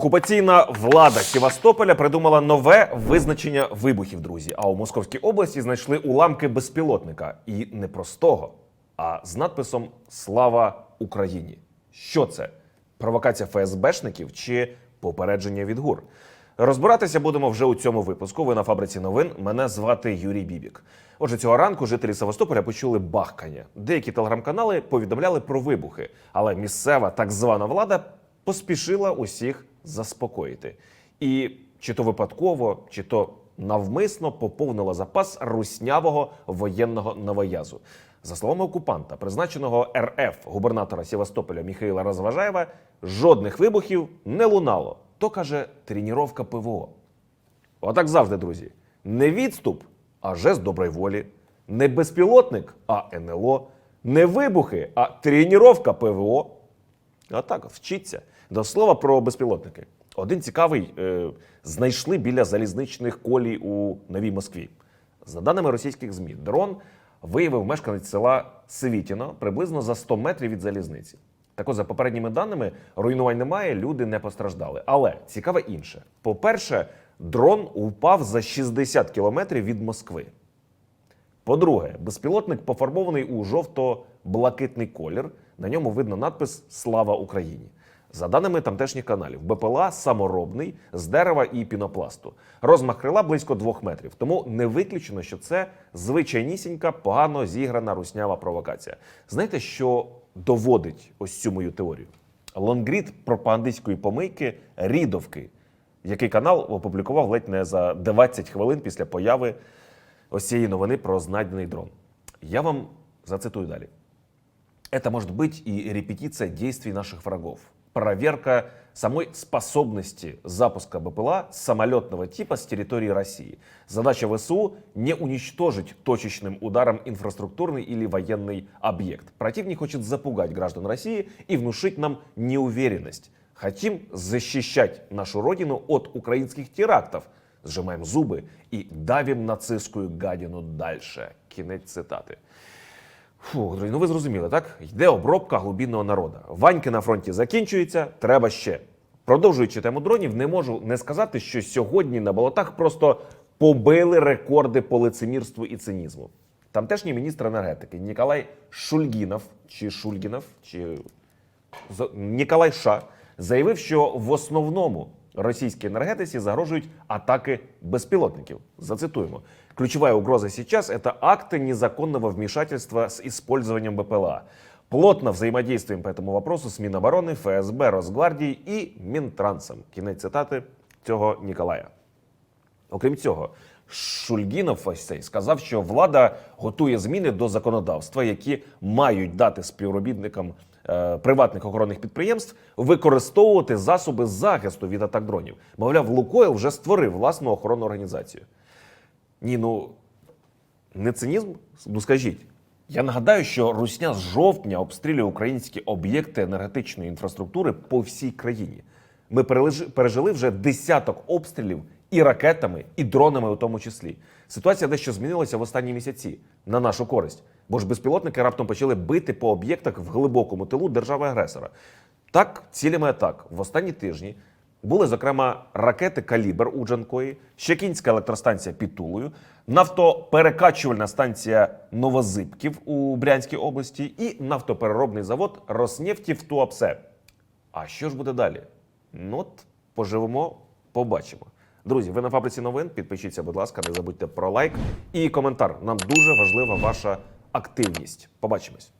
Окупаційна влада Севастополя придумала нове визначення вибухів, друзі. А у Московській області знайшли уламки безпілотника і не простого, а з надписом Слава Україні. Що це? Провокація ФСБшників чи попередження від ГУР? Розбиратися будемо вже у цьому випуску. Ви на фабриці новин. Мене звати Юрій Бібік. Отже, цього ранку жителі Севастополя почули бахкання. Деякі телеграм-канали повідомляли про вибухи, але місцева так звана влада поспішила усіх заспокоїти. І чи то випадково, чи то навмисно поповнила запас руснявого воєнного новоязу. За словами окупанта, призначеного РФ губернатора Севастополя Міхаїла Розважаєва, жодних вибухів не лунало. То каже тренування ПВО. Отак завжди, друзі. Не відступ, а жест доброї волі. Не безпілотник, а НЛО. Не вибухи, а тренування ПВО. А так, вчиться. До слова про безпілотники. Один цікавий е, знайшли біля залізничних колій у Новій Москві. За даними російських ЗМІ, дрон виявив мешканець села Світіно приблизно за 100 метрів від залізниці. Так от, за попередніми даними, руйнувань немає, люди не постраждали. Але цікаве інше: по-перше, дрон упав за 60 кілометрів від Москви. По-друге, безпілотник пофарбований у жовто-блакитний колір. На ньому видно надпис Слава Україні. За даними тамтешніх каналів, БПЛА саморобний з дерева і пінопласту. Розмах крила близько двох метрів. Тому не виключено, що це звичайнісінька, погано зіграна руснява провокація. Знаєте, що доводить ось цю мою теорію? Лонгрід пропагандистської помийки Рідовки, який канал опублікував ледь не за 20 хвилин після появи ось цієї новини про знайдений дрон. Я вам зацитую далі. Это может быть и репетиция действий наших врагов. Проверка самой способности запуска БПЛА самолетного типа с территории России. Задача ВСУ не уничтожить точечным ударом инфраструктурный или военный объект. Противник хочет запугать граждан России и внушить нам неуверенность. Хотим защищать нашу родину от украинских терактов. Сжимаем зубы и давим нацистскую гадину дальше. Кінець цитати. Фу, друзі, ну ви зрозуміли, так? Йде обробка глубинного народу. Ваньки на фронті закінчуються, треба ще. Продовжуючи тему дронів, не можу не сказати, що сьогодні на болотах просто побили рекорди по лицемірству і цинізму. Тамтешній міністр енергетики Ніколай Шульгінов чи Шульгінов, чи Ніколай Ша заявив, що в основному російській енергетиці загрожують атаки безпілотників. Зацитуємо. Ключевая угроза сейчас – это акты незаконного вмешательства с использованием БПЛА. Плотно взаимодействуем по этому вопросу с Минобороны, ФСБ, Росгвардією і Мінтрансом. Кінець цитати цього Ніколая. Окрім цього, Шульгінов ось цей сказав, що влада готує зміни до законодавства, які мають дати співробітникам е, приватних охоронних підприємств використовувати засоби захисту від атак дронів. Мовляв, Лукойл вже створив власну охоронну організацію. Ні, ну не цинізм? Ну скажіть. Я нагадаю, що Русня з жовтня обстрілює українські об'єкти енергетичної інфраструктури по всій країні. Ми пережили вже десяток обстрілів і ракетами, і дронами у тому числі. Ситуація дещо змінилася в останні місяці на нашу користь, бо ж безпілотники раптом почали бити по об'єктах в глибокому тилу держави-агресора. Так, цілями атак в останні тижні були, зокрема, ракети Калібр у Джанкої, Щекінська електростанція під Тулою, нафтоперекачувальна станція Новозибків у Брянській області і нафтопереробний завод Роснефті в Туапсе. А що ж буде далі? Ну от поживемо, побачимо. Друзі, ви на фабриці новин. Підпишіться, будь ласка, не забудьте про лайк і коментар. Нам дуже важлива ваша активність. Побачимось.